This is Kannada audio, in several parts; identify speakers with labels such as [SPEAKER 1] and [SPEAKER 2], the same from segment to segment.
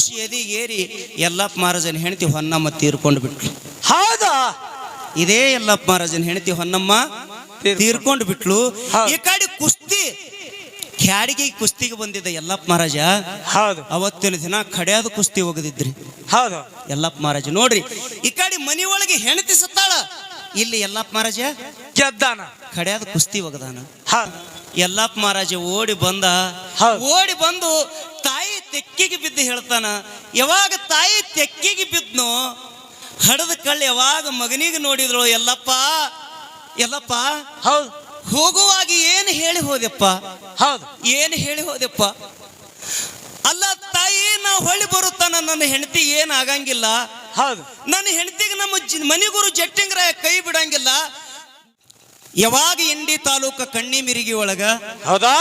[SPEAKER 1] ಕೂಸ್ ಏರಿ ಯಲ್ಲಪ್ಪ ಮಹಾರಾಜನ ಹೆಂಡತಿ ಹೊನ್ನಮ್ಮ ತೀರ್ಕೊಂಡು ಬಿಟ್ಲು.
[SPEAKER 2] ಹೌದಾ?
[SPEAKER 1] ಇದೇ ಯಲ್ಲಪ್ಪ ಮಹಾರಾಜನ ಹೆಂಡತಿ ಹೊನ್ನಮ್ಮ ತೀರ್ಕೊಂಡು ಬಿಟ್ಲು. ಈ ಕಡೆ ಕುಸ್ತಿ ಕ್ಯಾಡಿಗೆ ಕುಸ್ತಿಗೆ ಬಂದಿದ್ದ ಯಲ್ಲಪ್ಪ ಮಹಾರಾಜ
[SPEAKER 2] ಹೌದು.
[SPEAKER 1] ಅವತ್ತಿನ ದಿನ ಕಡೆಯಾದ ಕುಸ್ತಿ ಒಗದಿದ್ರಿ
[SPEAKER 2] ಹೌದು.
[SPEAKER 1] ಯಲ್ಲಪ್ಪ ಮಹಾರಾಜ ನೋಡ್ರಿ ಈ ಕಡೆ ಮನಿ ಒಳಗೆ ಹೆಂಡತಿ ಸತ್ತಾಳ. ಇಲ್ಲಿ ಯಲ್ಲಪ್ಪ ಮಹಾರಾಜ
[SPEAKER 2] ಗೆದ್ದಾನ.
[SPEAKER 1] ಕಡೆಯಾದ ಕುಸ್ತಿ ಒಗದಾನ
[SPEAKER 2] ಹೌದು.
[SPEAKER 1] ಯಲ್ಲಪ್ಪ ಮಹಾರಾಜ ಓಡಿ ಬಂದ. ಓಡಿ ಬಂದು ತಾಯಿ ತೆಕ್ಕಿಗೆ ಬಿದ್ದು ಹೇಳ್ತಾನ ಯಾವಾಗ ತಾಯಿ ತೆಕ್ಕಿಗೆ ಬಿದ್ನೋ ಹಡದ ಕಳ್ಳ ಯಾವಾಗ ಮಗನಿಗೆ ನೋಡಿದ್ರು ಎಲ್ಲಪ್ಪ ಎಲ್ಲಪ್ಪ
[SPEAKER 2] ಹೌದು.
[SPEAKER 1] ಹೋಗುವಾಗ ಏನು ಹೇಳಿ ಹೋದೆಪ್ಪ?
[SPEAKER 2] ಹೌದು.
[SPEAKER 1] ಏನು ಹೇಳಿ ಹೋದೆಪ್ಪ? ಅಲ್ಲ ತಾಯಿ ನಾ ಹೊಳ್ಳಿ ಬರುತ್ತಾನ? ನನ್ನ ಹೆಂಡತಿ ಏನು ಆಗಂಗಿಲ್ಲ.
[SPEAKER 2] ಹೌದು.
[SPEAKER 1] ನನ್ನ ಹೆಂಡತಿಗೆ ನಮ್ಮ ಮನಿಗುರು ಜಟ್ಟಿಂಗ್ರ ಕೈ ಬಿಡಂಗಿಲ್ಲ. ಯಾವಾಗ ಇಂಡಿ ತಾಲೂಕ ಕಣ್ಣಿ ಮಿರಿಗಿ ಒಳಗ?
[SPEAKER 2] ಹೌದಾ?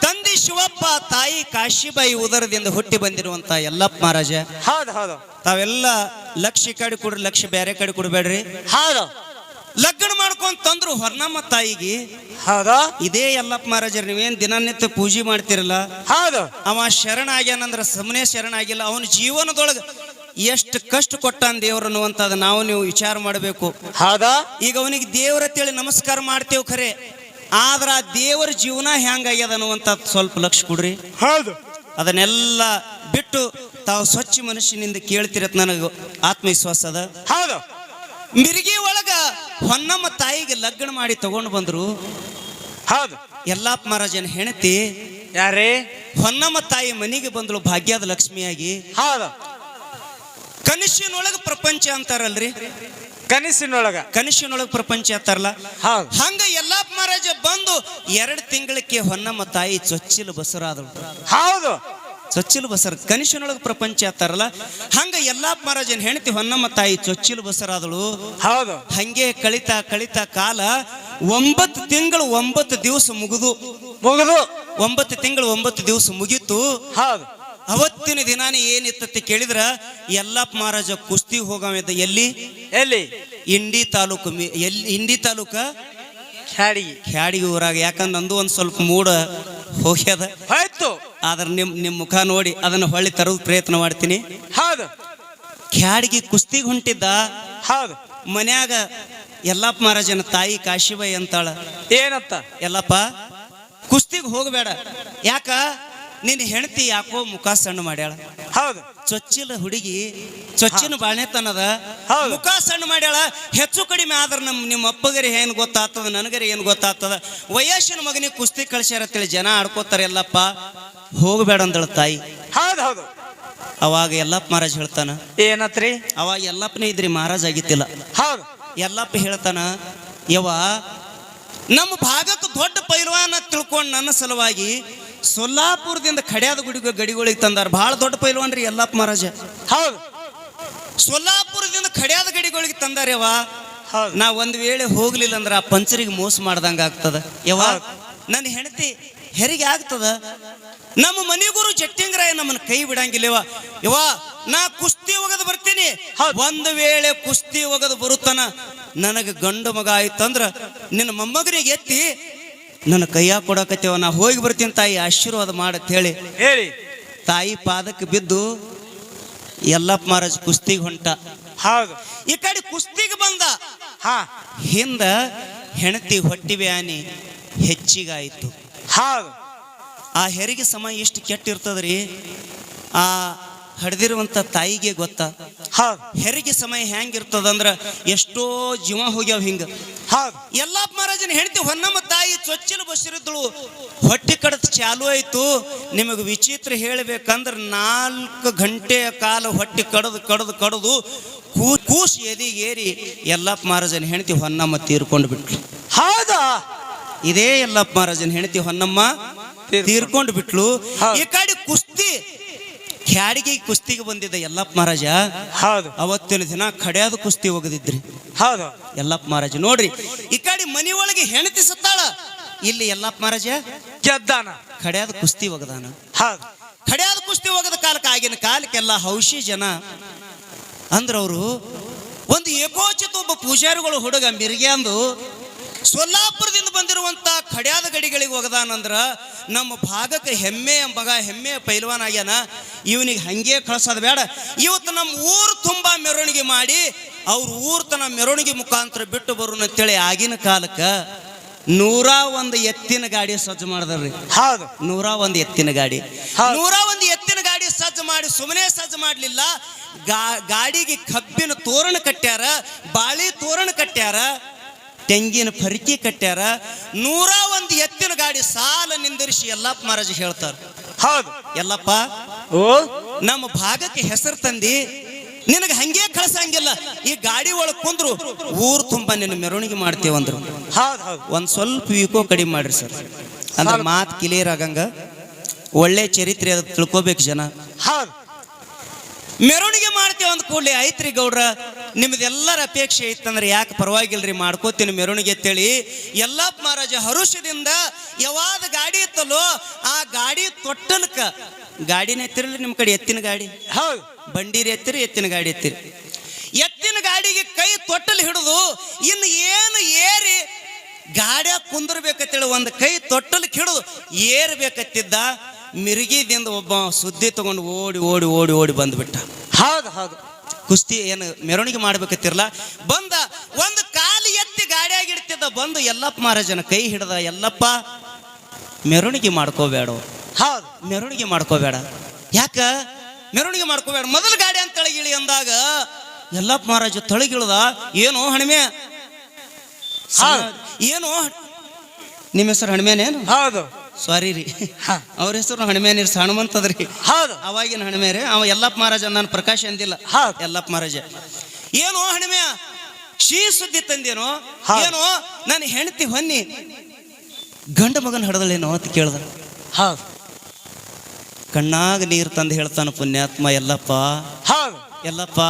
[SPEAKER 1] ತಂದಿ ಶಿವಪ್ಪ ತಾಯಿ ಕಾಶಿಬಾಯಿ ಉದರದಿಂದ ಹುಟ್ಟಿ ಬಂದಿರುವಂತ ಯಲ್ಲಪ್ಪ ಮಹಾರಾಜ.
[SPEAKER 2] ಹೌದು ಹೌದು.
[SPEAKER 1] ತಾವೆಲ್ಲ ಲಕ್ಷ ಈ ಕಡೆ ಕೊಡ್ರಿ ಲಕ್ಷ ಬೇರೆ ಕಡೆ ಕೊಡ್ಬೇಡ್ರಿ.
[SPEAKER 2] ಹೌದು.
[SPEAKER 1] ಲಗ್ನ ಮಾಡ್ಕೊಂಡ್ ತಂದ್ರು ಹೊರ್ನಮ್ಮ ತಾಯಿಗೆ.
[SPEAKER 2] ಹೌದಾ.
[SPEAKER 1] ಇದೇ ಯಲ್ಲಪ್ಪ ಮಹಾರಾಜರು ನೀವೇನ್ ದಿನನಿತ್ಯ ಪೂಜೆ ಮಾಡ್ತಿರಲ್ಲ?
[SPEAKER 2] ಹೌದು.
[SPEAKER 1] ಅವ ಶರಣ ಆಗ್ಯಾನಂದ್ರ ಸಮನೆ ಶರಣ ಆಗಿಲ್ಲ ಅವನ ಜೀವನದೊಳಗ ಎಷ್ಟು ಕಷ್ಟ ಕೊಟ್ಟಾನ ದೇವ್ರ ಅನ್ನುವಂಥದ್ದು ನಾವು ನೀವು ವಿಚಾರ ಮಾಡಬೇಕು.
[SPEAKER 2] ಹೌದಾ?
[SPEAKER 1] ಈಗ ಅವನಿಗೆ ದೇವ್ರ ತಿಳಿ ನಮಸ್ಕಾರ ಮಾಡ್ತೇವೆ ಖರೆ. ಆದ್ರ ಆ ದೇವರ ಜೀವನ ಹೆಂಗಾಗ್ಯದ ಅನ್ನುವಂಥದ್ದು ಸ್ವಲ್ಪ ಲಕ್ಷ ಕೊಡ್ರಿ.
[SPEAKER 2] ಹೌದು.
[SPEAKER 1] ಅದನ್ನೆಲ್ಲ ಬಿಟ್ಟು ತಾವು ಸ್ವಚ್ಛ ಮನುಷ್ಯನಿಂದ ಕೇಳ್ತಿರತ್ ನನಗೆ ಆತ್ಮವಿಶ್ವಾಸ ಅದ.
[SPEAKER 2] ಹೌದು.
[SPEAKER 1] ಮಿರ್ಗಿ ಒಳಗ ಹೊನ್ನಮ್ಮ ತಾಯಿಗೆ ಲಗ್ನ ಮಾಡಿ ತಗೊಂಡು ಬಂದ್ರು.
[SPEAKER 2] ಹೌದು.
[SPEAKER 1] ಯಲ್ಲಪ್ಪ ಮಹಾರಾಜನ ಹೆಣತಿ
[SPEAKER 2] ಯಾರೇ?
[SPEAKER 1] ಹೊನ್ನಮ್ಮ ತಾಯಿ ಮನೆಗೆ ಬಂದಳು ಭಾಗ್ಯದ ಲಕ್ಷ್ಮಿಯಾಗಿ.
[SPEAKER 2] ಹೌದು.
[SPEAKER 1] ಕನಸಿನೊಳಗ ಪ್ರಪಂಚ ಅಂತಾರಲ್ರಿ?
[SPEAKER 2] ಕನಸಿನೊಳಗ.
[SPEAKER 1] ಕನಸಿನೊಳಗ ಪ್ರಪಂಚ ಅಂತಾರಲ್ಲ? ಹಂಗ ಎಲ್ಲಾ ಮಹಾರಾಜ ಬಂದು ಎರಡು ತಿಂಗಳಕ್ಕೆ ಹೊನ್ನಮ್ಮ ತಾಯಿ ಚೊಚ್ಚಿಲು ಬಸರಾದಳು
[SPEAKER 2] ಹೌದು.
[SPEAKER 1] ಚೊಚ್ಚಿಲು ಬಸರ ಕನಸಿನೊಳಗ ಪ್ರಪಂಚ ಅಂತಾರಲ್ಲ? ಹಂಗ ಎಲ್ಲಾ ಮಹಾರಾಜನ ಹೆಣತಿ ಹೊನ್ನಮ್ಮ ತಾಯಿ ಚೊಚ್ಚಿಲು ಬಸರಾದಳು
[SPEAKER 2] ಹೌದು.
[SPEAKER 1] ಹಂಗೆ ಕಳಿತಾ ಕಳಿತಾ ಕಾಲ ಒಂಬತ್ತು ತಿಂಗಳು ಒಂಬತ್ತು ದಿವಸ ಮುಗಿದು.
[SPEAKER 2] ಮುಗಿದು.
[SPEAKER 1] ಒಂಬತ್ತು ತಿಂಗಳು ಒಂಬತ್ತು ದಿವಸ ಮುಗೀತು.
[SPEAKER 2] ಹೌದು.
[SPEAKER 1] ಅವತ್ತಿನ ದಿನಾನೇ ಏನಿತ್ತ ಕೇಳಿದ್ರ ಯಲ್ಲಪ್ಪ ಮಹಾರಾಜ ಕುಸ್ತಿ ಹೋಗವಿದ್ದ ಎಲ್ಲಿ?
[SPEAKER 2] ಎಲ್ಲಿ?
[SPEAKER 1] ಇಂಡಿ ತಾಲೂಕು ಎಲ್ಲಿ ಇಂಡಿ ತಾಲೂಕ?
[SPEAKER 2] ಖ್ಯಾಡಿಗೆ
[SPEAKER 1] ಖ್ಯಾಡಿಗೆ ಊರಾಗ ಯಾಕಂದ್ರೆ ಅಂದು ಒಂದು ಸ್ವಲ್ಪ ಮೂಡ ಹೋಗ್ಯದ.
[SPEAKER 2] ಆಯ್ತು
[SPEAKER 1] ಆದ್ರೆ ನಿಮ್ ನಿಮ್ ಮುಖ ನೋಡಿ ಅದನ್ನ ಹೊಳ್ಳಿ ತರೋದ್ ಪ್ರಯತ್ನ ಮಾಡ್ತೀನಿ.
[SPEAKER 2] ಹೌದು.
[SPEAKER 1] ಖ್ಯಾಡಿಗೆ ಕುಸ್ತಿಗೆ ಹೊಂಟಿದ್ದ?
[SPEAKER 2] ಹೌದು.
[SPEAKER 1] ಮನ್ಯಾಗ ಯಲ್ಲಪ್ಪ ಮಹಾರಾಜನ ತಾಯಿ ಕಾಶಿಬಾಯಿ ಅಂತಾಳ.
[SPEAKER 2] ಏನತ್ತ
[SPEAKER 1] ಎಲ್ಲಪ್ಪ ಕುಸ್ತಿಗೆ ಹೋಗಬೇಡ. ಯಾಕ? ನಿನ್ನ ಹೆಂಡತಿ ಯಾಕೋ ಮುಖ ಸಣ್ಣ ಮಾಡ್ಯಾಳ?
[SPEAKER 2] ಹೌದು.
[SPEAKER 1] ಚೊಚ್ಚಿಲ ಹುಡುಗಿ ಚೊಚ್ಚಿನ ಬಾಳ್ನೆತನದ
[SPEAKER 2] ಹೌದು.
[SPEAKER 1] ಮುಖ ಸಣ್ಣ ಮಾಡ್ಯಾಳ. ಹೆಚ್ಚು ಕಡಿಮೆ ಆದ್ರೆ ನಮ್ ನಿಮ್ಮ ಅಪ್ಪಗರಿ ಏನ್ ಗೊತ್ತಾಗ್ತದ ನನಗರಿ ಏನ್ ಗೊತ್ತಾಗ್ತದ? ವಯಸ್ಸಿನ ಮಗನಿಗೆ ಕುಸ್ತಿ ಕಳ್ಸ್ಯಾರ ಅಂತೇಳಿ ಜನ ಆಡ್ಕೋತಾರ ಎಲ್ಲಪ್ಪ ಹೋಗಬೇಡ ಅಂದಳ ತಾಯಿ.
[SPEAKER 2] ಹೌದು ಹೌದು.
[SPEAKER 1] ಅವಾಗ ಎಲ್ಲಪ್ಪ ಮಹಾರಾಜ್ ಹೇಳ್ತಾನ
[SPEAKER 2] ಏನತ್ರಿ?
[SPEAKER 1] ಅವಾಗ ಎಲ್ಲಪ್ಪನೇ ಇದ್ರಿ ಮಹಾರಾಜ್ ಆಗಿತ್ತಿಲ್ಲ.
[SPEAKER 2] ಹೌದು.
[SPEAKER 1] ಎಲ್ಲಪ್ಪ ಹೇಳ್ತಾನ ಯವ ನಮ್ಮ ಭಾಗಕ್ಕೆ ದೊಡ್ಡ ಪೈಲ್ವಾನ ತಿಳ್ಕೊಂಡು ನನ್ನ ಸಲುವಾಗಿ ಸೊಲ್ಲಾಪುರದಿಂದ ಖಡ್ಯಾದ ಗುಡಿ ಗಡಿಗಳಿಗೆ ತಂದಾರ. ಬಹಳ ದೊಡ್ಡ ಪೈಲ್ವಾನ್ ರೀ ಯಲ್ಲಪ್ಪ ಮಹಾರಾಜ.
[SPEAKER 2] ಹೌದು.
[SPEAKER 1] ಸೊಲ್ಲಾಪುರದಿಂದ ಖಡ್ಯಾದ ಗಡಿಗಳಿಗೆ ತಂದಾರ ಯವ್ವ.
[SPEAKER 2] ಹೌದು.
[SPEAKER 1] ನಾ ಒಂದ್ ವೇಳೆ ಹೋಗ್ಲಿಲ್ಲ ಅಂದ್ರೆ ಆ ಪಂಚರಿಗೆ ಮೋಸ ಮಾಡ್ದಂಗ ಆಗ್ತದ.
[SPEAKER 2] ಯಾವ.
[SPEAKER 1] ನನ್ನ ಹೆಂಡತಿ ಹೆರಿಗೆ ಆಗ್ತದ. ನಮ್ಮ ಮನಿಗುರು ಜಟ್ಟಿಂಗರಾಯ ನಮ್ಮನ್ನ ಕೈ ಬಿಡಂಗಿಲ್ಲವ ಯವ್ವ. ನಾ ಕುಸ್ತಿ ಒಗದು ಬರ್ತೀನಿ. ಒಂದು ವೇಳೆ ಕುಸ್ತಿ ಒಗದು ಬರುತ್ತಾನ ನನಗೆ ಗಂಡು ಮಗ ಆಯ್ತಂದ್ರ ನಿನ್ನ ಮೊಮ್ಮಗನಿಗೆ ಎತ್ತಿ ನನ್ನ ಕೈಯಾಗ ಕೊಡಕತ್ತೇವ ನಾ ಹೋಗಿ ಬರ್ತೀನಿ ತಾಯಿ ಆಶೀರ್ವಾದ ಮಾಡತ್ ಹೇಳಿ.
[SPEAKER 2] ಹೇಳಿ.
[SPEAKER 1] ತಾಯಿ ಪಾದಕ್ಕೆ ಬಿದ್ದು ಎಲ್ಲಪ್ಪ ಮಹಾರಾಜ್ ಕುಸ್ತಿಗೆ ಹೊಂಟ.
[SPEAKER 2] ಹೌದು.
[SPEAKER 1] ಈ ಕಡೆ ಕುಸ್ತಿಗೆ ಬಂದ.
[SPEAKER 2] ಹಾ.
[SPEAKER 1] ಹಿಂದ ಹೆಣತಿ ಹೊಟ್ಟಿ ಬ್ಯಾನಿ ಹೆಚ್ಚಿಗಾಯಿತು.
[SPEAKER 2] ಹೌದು.
[SPEAKER 1] ಆ ಹೆರಿಗೆ ಸಮಯ ಎಷ್ಟು ಕೆಟ್ಟಿರ್ತದ್ರಿ ಆ ಹಡ್ದಿರುವಂತ ತಾಯಿಗೆ ಗೊತ್ತಾ. ಹೆರಿಗೆ ಸಮಯ ಹೆಂಗಿರ್ತದಂದ್ರ ಎಷ್ಟೋ ಜೀವ ಹೋಗ್ಯಾವ ಹಿಂಗ. ಎಲ್ಲಪ್ಪ ಮಹಾರಾಜನ ಹೆಂಡತಿ ಹೊನ್ನಮ್ಮ ತಾಯಿ ಚೊಚ್ಚಿನ ಬಸಿರಿದ್ದಳು ಹೊಟ್ಟೆ ಕಡತ ಚಾಲು ಆಯ್ತು. ನಿಮಗೆ ವಿಚಿತ್ರ ಹೇಳ್ಬೇಕಂದ್ರ ನಾಲ್ಕು ಗಂಟೆಯ ಕಾಲ ಹೊಟ್ಟೆ ಕಡದು ಕಡದು ಕಡದು ಕೂ ಎದಿ ಎದಿಗೇರಿ ಯಲ್ಲಪ್ಪ ಮಹಾರಾಜನ ಹೆಂಡತಿ ಹೊನ್ನಮ್ಮ ತೀರ್ಕೊಂಡು ಬಿಟ್ಲು.
[SPEAKER 2] ಹೌದಾ?
[SPEAKER 1] ಇದೇ ಎಲ್ಲಪ್ಪ ಮಹಾರಾಜನ ಹೆಂಡತಿ ಹೊನ್ನಮ್ಮ
[SPEAKER 2] ತೀರ್ಕೊಂಡು-
[SPEAKER 1] ಬಿಟ್ಲು. ಈ ಕಡೆ ಕುಸ್ತಿ ಕ್ಯಾಡಿಗೆ ಕುಸ್ತಿಗೆ ಬಂದಿದ್ದ ಯಲ್ಲಪ್ಪ ಮಹಾರಾಜ
[SPEAKER 2] ಹೌದು.
[SPEAKER 1] ಅವತ್ತಿನ ದಿನ ಕಡೆಯಾದ ಕುಸ್ತಿ ಹೋಗದಿದ್ರಿ.
[SPEAKER 2] ಹೌದು.
[SPEAKER 1] ಯಲ್ಲಪ್ಪ ಮಹಾರಾಜ ನೋಡ್ರಿ ಈ ಕಡೆ ಮನಿ ಒಳಗೆ ಹೆಂಡತಿ ಸತ್ತಾಳ ಇಲ್ಲಿ ಯಲ್ಲಪ್ಪ ಮಹಾರಾಜ?
[SPEAKER 2] ಗೆದ್ದಾನ.
[SPEAKER 1] ಕಡೆಯಾದ ಕುಸ್ತಿ ಒಗದಾನ
[SPEAKER 2] ಹೌದು.
[SPEAKER 1] ಕಡೆಯಾದ ಕುಸ್ತಿ ಒಗದ ಕಾಲಕ್ಕೆ ಆಗಿನ ಕಾಲಕ್ಕೆಲ್ಲ ಹೌಶಿ ಜನ. ಅಂದ್ರ ಅವರು ಒಂದು ಏಕೋಚಿತ ಒಬ್ಬ ಪೂಜಾರಿಗಳು ಹುಡುಗ ಮಿರ್ಗ್ಯಾಂದು ಸೊಲ್ಲಾಪುರದಿಂದ ಬಂದಿರುವಂತ ಖಡ್ಯಾದ ಗಡಿಗಳಿಗೆ ಒಗದಾನಂದ್ರ ನಮ್ಮ ಭಾಗಕ್ಕೆ ಹೆಮ್ಮೆ ಎಂಬಗ ಹೆಮ್ಮೆ ಪೈಲ್ವಾನ್ ಆಗ್ಯಾನ. ಇವನಿಗೆ ಹಂಗೆ ಕಳ್ಸೋದು ಬೇಡ. ಇವತ್ತು ನಮ್ಮ ಊರು ತುಂಬ ಮೆರವಣಿಗೆ ಮಾಡಿ ಅವ್ರ ಊರ್ ತನ ಮೆರವಣಿಗೆ ಮುಖಾಂತರ ಬಿಟ್ಟು ಬರೋಣ ಅಂತೇಳಿ ಆಗಿನ ಕಾಲಕ್ಕೆ ನೂರ ಒಂದು ಎತ್ತಿನ ಗಾಡಿ ಸಜ್ಜು ಮಾಡಿದ್ರಿ
[SPEAKER 2] ಹೌದು.
[SPEAKER 1] ನೂರ ಒಂದು ಎತ್ತಿನ ಗಾಡಿ. ನೂರ ಒಂದು ಎತ್ತಿನ ಗಾಡಿ ಸಜ್ಜು ಮಾಡಿ ಸುಮ್ಮನೆ ಸಜ್ಜು ಮಾಡಲಿಲ್ಲ. ಗಾಡಿಗೆ ಕಬ್ಬಿನ ತೋರಣ ಕಟ್ಟ್ಯಾರ ಬಾಳಿ ತೋರಣ ಕಟ್ಟ್ಯಾರ. ತೆಂಗಿನ ಪರಿಕೆ ಕಟ್ಟ್ಯಾರ. ನೂರ ಒಂದು ಎತ್ತಿನ ಗಾಡಿ ಸಾಲ ನಿಂದಿರಿಸಿ ಎಲ್ಲಪ್ಪ ಮಹಾರಾಜ್ ಹೇಳ್ತಾರ.
[SPEAKER 2] ಹೌದು.
[SPEAKER 1] ಎಲ್ಲಪ್ಪ
[SPEAKER 2] ಓ?
[SPEAKER 1] ನಮ್ಮ ಭಾಗಕ್ಕೆ ಹೆಸರು ತಂದಿ ನಿನಗೆ ಹಂಗೆ ಕಳ್ಸಂಗಿಲ್ಲ. ಈ ಗಾಡಿ ಒಳಗೆ ಕುಂದ್ರು ಊರು ತುಂಬ ನಿನ್ನ ಮೆರವಣಿಗೆ ಮಾಡ್ತೇವಂದ್ರು ಒಂದ್ ಸ್ವಲ್ಪ ವೀಕೋ ಕಡಿಮೆ ಮಾಡ್ರಿ ಸರ್. ಅಂದ್ರೆ ಮಾತು ಕ್ಲಿಯರ್ ಆಗಂಗ ಒಳ್ಳೆ ಚರಿತ್ರೆ ಅದ ತಿಳ್ಕೊಬೇಕು ಜನ.
[SPEAKER 2] ಹೌದು.
[SPEAKER 1] ಮೆರವಣಿಗೆ ಮಾಡ್ತೇವಂದ್ ಕೂಡಲೇ ಐತ್ರಿ ಗೌಡ್ರ. ನಿಮ್ದೆಲ್ಲರ ಅಪೇಕ್ಷೆ ಇತ್ತಂದ್ರೆ ಯಾಕೆ ಪರವಾಗಿಲ್ರಿ ಮಾಡ್ಕೋತೀನಿ ಮೆರವಣಿಗೆ ಅಂತೇಳಿ. ಎಲ್ಲಪ್ಪ ಮಹಾರಾಜ ಹರುಷದಿಂದ ಯಾವಾದ ಗಾಡಿ ಇತ್ತಲ್ಲೋ ಆ ಗಾಡಿ ತೊಟ್ಟಲ್ಕ ಗಾಡಿನ ಎತ್ತಿರಲಿ ನಿಮ್ಮ ಕಡೆ ಎತ್ತಿನ ಗಾಡಿ?
[SPEAKER 2] ಹೌದು.
[SPEAKER 1] ಬಂಡೀರಿ ಎತ್ತಿರಿ ಎತ್ತಿನ ಗಾಡಿ ಎತ್ತಿರಿ. ಎತ್ತಿನ ಗಾಡಿಗೆ ಕೈ ತೊಟ್ಟಲು ಹಿಡಿದು ಇನ್ನು ಏನು ಏರಿ ಗಾಡ್ಯಾಗ ಕುಂದ್ರಬೇಕತ್ತೇಳಿ ಒಂದು ಕೈ ತೊಟ್ಟಲು ಹಿಡಿದು ಏರ್ಬೇಕತ್ತಿದ್ದ ಮಿರ್ಗಿದಿಂದ ಒಬ್ಬ ಸುದ್ದಿ ತಗೊಂಡು ಓಡಿ ಓಡಿ ಓಡಿ ಓಡಿ ಬಂದ್ಬಿಟ್ಟ.
[SPEAKER 2] ಹೌದು ಹೌದು.
[SPEAKER 1] ಕುಸ್ತಿ ಏನು ಮೆರವಣಿಗೆ ಮಾಡ್ಬೇಕತ್ತಿರಲ್ಲ ಬಂದ ಒಂದು ಕಾಲು ಎತ್ತಿ ಗಾಡಿಯಾಗಿ ಇಡ್ತಿದ್ದ ಬಂದು ಎಲ್ಲಪ್ಪ ಮಹಾರಾಜನ ಕೈ ಹಿಡ್ದ ಎಲ್ಲಪ್ಪ ಮೆರವಣಿಗೆ ಮಾಡ್ಕೋಬೇಡ.
[SPEAKER 2] ಹೌದು.
[SPEAKER 1] ಮೆರವಣಿಗೆ ಮಾಡ್ಕೋಬೇಡ. ಯಾಕ? ಮೆರವಣಿಗೆ ಮಾಡ್ಕೋಬೇಡ. ಮೊದಲು ಗಾಡಿ ಅಂತ ತಳಗಿಳಿ ಅಂದಾಗ ಎಲ್ಲಪ್ಪ ಮಹಾರಾಜ ತಳಗಿಳ್ದ? ಏನು ಹಣಿಮೆ. ಏನು ನಿಮ್ಮ ಹೆಸರು ಹಣಿಮೇನೇನು?
[SPEAKER 2] ಹೌದು.
[SPEAKER 1] ಸಾರಿ ರೀ. ಅವ್ರ ಹೆಸರು ಹಣಿಮೇನ್ ಇರ್ಸ ಹನುಮಂತದ್ರಿ
[SPEAKER 2] ಹೌದು.
[SPEAKER 1] ಅವಾಗಿನ ಹಣಿಮೆ ರೀ. ಅವ ಎಲ್ಲಪ್ಪ ಮಹಾರಾಜ ನಾನು ಪ್ರಕಾಶ್ ಅಂದಿಲ್ಲ.
[SPEAKER 2] ಹೌದು.
[SPEAKER 1] ಎಲ್ಲಪ್ಪ ಮಹಾರಾಜ. ಏನು ಹಣಿಮೆ? ಶೀ ಸುದ್ದಿ ತಂದೇನೋ?
[SPEAKER 2] ಏನು
[SPEAKER 1] ಏನೋ? ನನ್ನ ಹೆಂಡತಿ ಹೊನ್ನಿ. ಗಂಡ ಮಗನ ಹಡದಳೇನೋ ಅಂತ ಕೇಳ್ದ.
[SPEAKER 2] ಹೌದು.
[SPEAKER 1] ಕಣ್ಣಾಗ ನೀರು ತಂದು ಹೇಳ್ತಾನ ಪುಣ್ಯಾತ್ಮ ಎಲ್ಲಪ್ಪ
[SPEAKER 2] ಹೌದು.
[SPEAKER 1] ಎಲ್ಲಪ್ಪ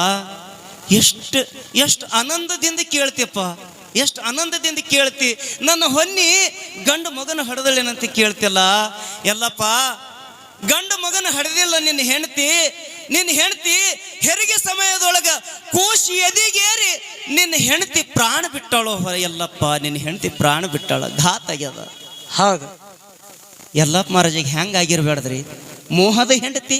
[SPEAKER 1] ಎಷ್ಟು ಎಷ್ಟು ಆನಂದದಿಂದ ಕೇಳ್ತಿಯಪ್ಪ. ಎಷ್ಟು ಆನಂದದಿಂದ ಕೇಳ್ತಿ? ನನ್ನ ಹೊನ್ನಿ ಗಂಡು ಮಗನ ಹಡದಳೇನಂತ ಕೇಳ್ತಿಲ್ಲ ಎಲ್ಲಪ್ಪ ಗಂಡು ಮಗನ ಹಡದಿಲ್ಲ ನಿನ್ನ ಹೆಂಡತಿ. ನಿನ್ನ ಹೆಂಡತಿ ಹೆರಿಗೆ ಸಮಯದೊಳಗ ಕೂಸಿ ಎದಿಗೇರಿ ನಿನ್ನ ಹೆಂಡತಿ ಪ್ರಾಣ ಬಿಟ್ಟಾಳೋ ಹೊರ. ಎಲ್ಲಪ್ಪ ನಿನ್ನ ಹೆಂಡತಿ ಪ್ರಾಣ ಬಿಟ್ಟಾಳ. ಘಾತ ಆಗ್ಯದ.
[SPEAKER 2] ಹೌದು.
[SPEAKER 1] ಎಲ್ಲಪ್ಪ ಮಹಾರಾಜಿಗೆ ಹೆಂಗಾಗಿರ್ಬೇಡ್ದ್ರಿ ಮೋಹದ ಹೆಂಡತಿ